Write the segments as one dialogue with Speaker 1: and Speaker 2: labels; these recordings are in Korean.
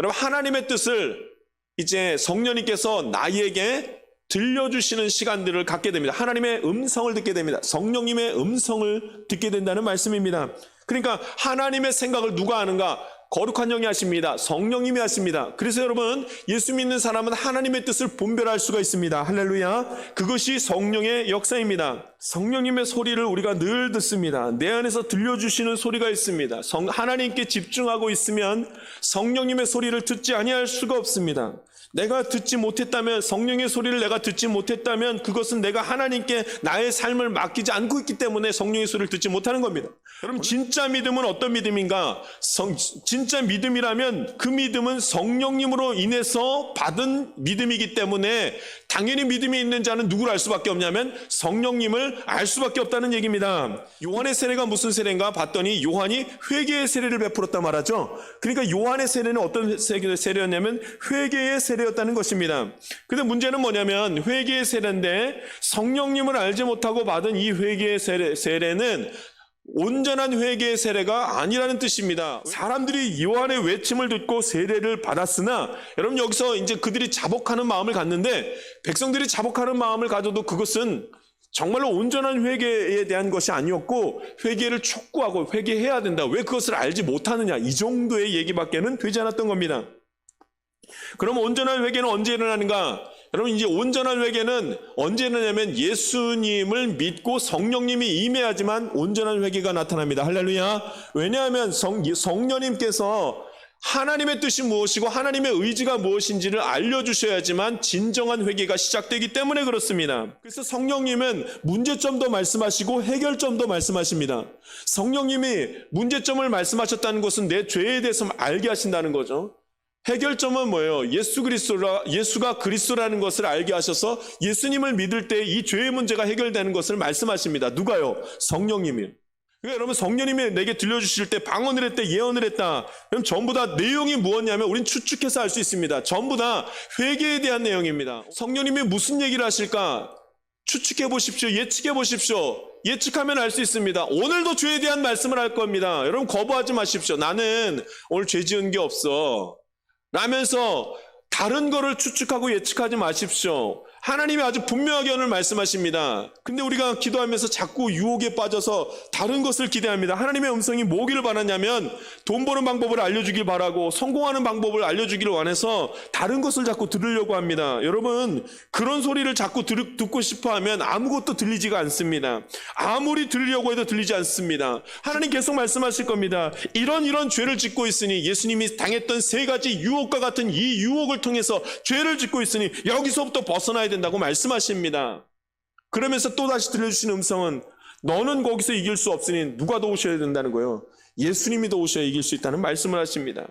Speaker 1: 여러분 하나님의 뜻을 이제 성령님께서 나에게 들려주시는 시간들을 갖게 됩니다. 하나님의 음성을 듣게 됩니다. 성령님의 음성을 듣게 된다는 말씀입니다. 그러니까 하나님의 생각을 누가 아는가? 거룩한 영이 하십니다. 성령님이 하십니다. 그래서 여러분, 예수 믿는 사람은 하나님의 뜻을 분별할 수가 있습니다. 할렐루야. 그것이 성령의 역사입니다. 성령님의 소리를 우리가 늘 듣습니다. 내 안에서 들려주시는 소리가 있습니다. 성, 하나님께 집중하고 있으면 성령님의 소리를 듣지 아니할 수가 없습니다. 내가 듣지 못했다면 성령의 소리를 내가 듣지 못했다면 그것은 내가 하나님께 나의 삶을 맡기지 않고 있기 때문에 성령의 소리를 듣지 못하는 겁니다. 여러분 진짜 믿음은 어떤 믿음인가? 성, 진짜 믿음이라면 그 믿음은 성령님으로 인해서 받은 믿음이기 때문에 당연히 믿음이 있는 자는 누구를 알 수밖에 없냐면 성령님을 알 수밖에 없다는 얘기입니다. 요한의 세례가 무슨 세례인가 봤더니 요한이 회개의 세례를 베풀었다 말하죠. 그러니까 요한의 세례는 어떤 세- 세례였냐면 회개의 세례 였다는 것입니다. 근데 문제는 뭐냐면 회개의 세례인데 성령님을 알지 못하고 받은 이 회개의 세례, 세례는 온전한 회개의 세례가 아니라는 뜻입니다. 사람들이 요한의 외침을 듣고 세례를 받았으나 여러분 여기서 이제 그들이 자복하는 마음을 갖는데 백성들이 자복하는 마음을 가져도 그것은 정말로 온전한 회개에 대한 것이 아니었고 회개를 촉구하고 회개해야 된다. 왜 그것을 알지 못하느냐. 이 정도의 얘기밖에는 되지 않았던 겁니다. 그럼 온전한 회개는 언제 일어나는가? 여러분 이제 온전한 회개는 언제 일어나냐면 예수님을 믿고 성령님이 임해야지만 온전한 회개가 나타납니다. 할렐루야. 왜냐하면 성, 성령님께서 하나님의 뜻이 무엇이고 하나님의 의지가 무엇인지를 알려주셔야지만 진정한 회개가 시작되기 때문에 그렇습니다. 그래서 성령님은 문제점도 말씀하시고 해결점도 말씀하십니다. 성령님이 문제점을 말씀하셨다는 것은 내 죄에 대해서 알게 하신다는 거죠. 해결점은 뭐예요? 예수 그리스도라 예수가 그리스도라는 것을 알게 하셔서 예수님을 믿을 때 이 죄의 문제가 해결되는 것을 말씀하십니다. 누가요? 성령님이요. 그러니까 여러분 성령님이 내게 들려주실 때 방언을 했대 예언을 했다. 그럼 전부 다 내용이 무엇냐면 우린 추측해서 알 수 있습니다. 전부 다 회개에 대한 내용입니다. 성령님이 무슨 얘기를 하실까? 추측해 보십시오. 예측해 보십시오. 예측하면 알 수 있습니다. 오늘도 죄에 대한 말씀을 할 겁니다. 여러분 거부하지 마십시오. 나는 오늘 죄 지은 게 없어. 라면서 다른 거를 추측하고 예측하지 마십시오. 하나님이 아주 분명하게 오늘 말씀하십니다. 근데 우리가 기도하면서 자꾸 유혹에 빠져서 다른 것을 기대합니다. 하나님의 음성이 뭐기를 바라냐면 돈 버는 방법을 알려주길 바라고 성공하는 방법을 알려주기를 원해서 다른 것을 자꾸 들으려고 합니다. 여러분 그런 소리를 자꾸 들, 듣고 싶어 하면 아무것도 들리지가 않습니다. 아무리 들으려고 해도 들리지 않습니다. 하나님 계속 말씀하실 겁니다. 이런 이런 죄를 짓고 있으니 예수님이 당했던 세 가지 유혹과 같은 이 유혹을 통해서 죄를 짓고 있으니 여기서부터 벗어나야 된다고 말씀하십니다. 그러면서 또다시 들려주신 음성은 너는 거기서 이길 수 없으니 누가 더 오셔야 된다는 거예요. 예수님이 더 오셔야 이길 수 있다는 말씀을 하십니다.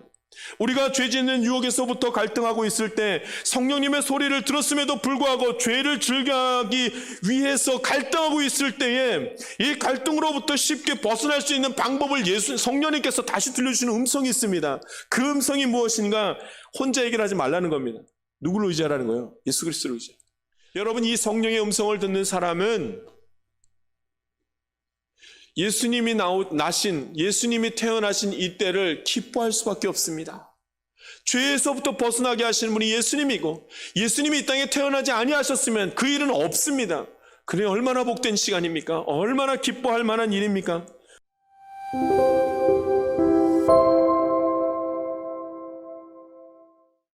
Speaker 1: 우리가 죄 짓는 유혹에서부터 갈등하고 있을 때 성령님의 소리를 들었음에도 불구하고 죄를 즐겨하기 위해서 갈등하고 있을 때에 이 갈등으로부터 쉽게 벗어날 수 있는 방법을 예수 성령님께서 다시 들려주시는 음성이 있습니다. 그 음성이 무엇인가 혼자 얘기를 하지 말라는 겁니다. 누구를 의지하라는 거예요? 예수 그리스도를 의지. 여러분 이 성령의 음성을 듣는 사람은 예수님이 나신, 예수님이 태어나신 이때를 기뻐할 수밖에 없습니다. 죄에서부터 벗어나게 하시는 분이 예수님이고, 예수님이 이 땅에 태어나지 아니하셨으면 그 일은 없습니다. 그래, 얼마나 복된 시간입니까? 얼마나 기뻐할 만한 일입니까?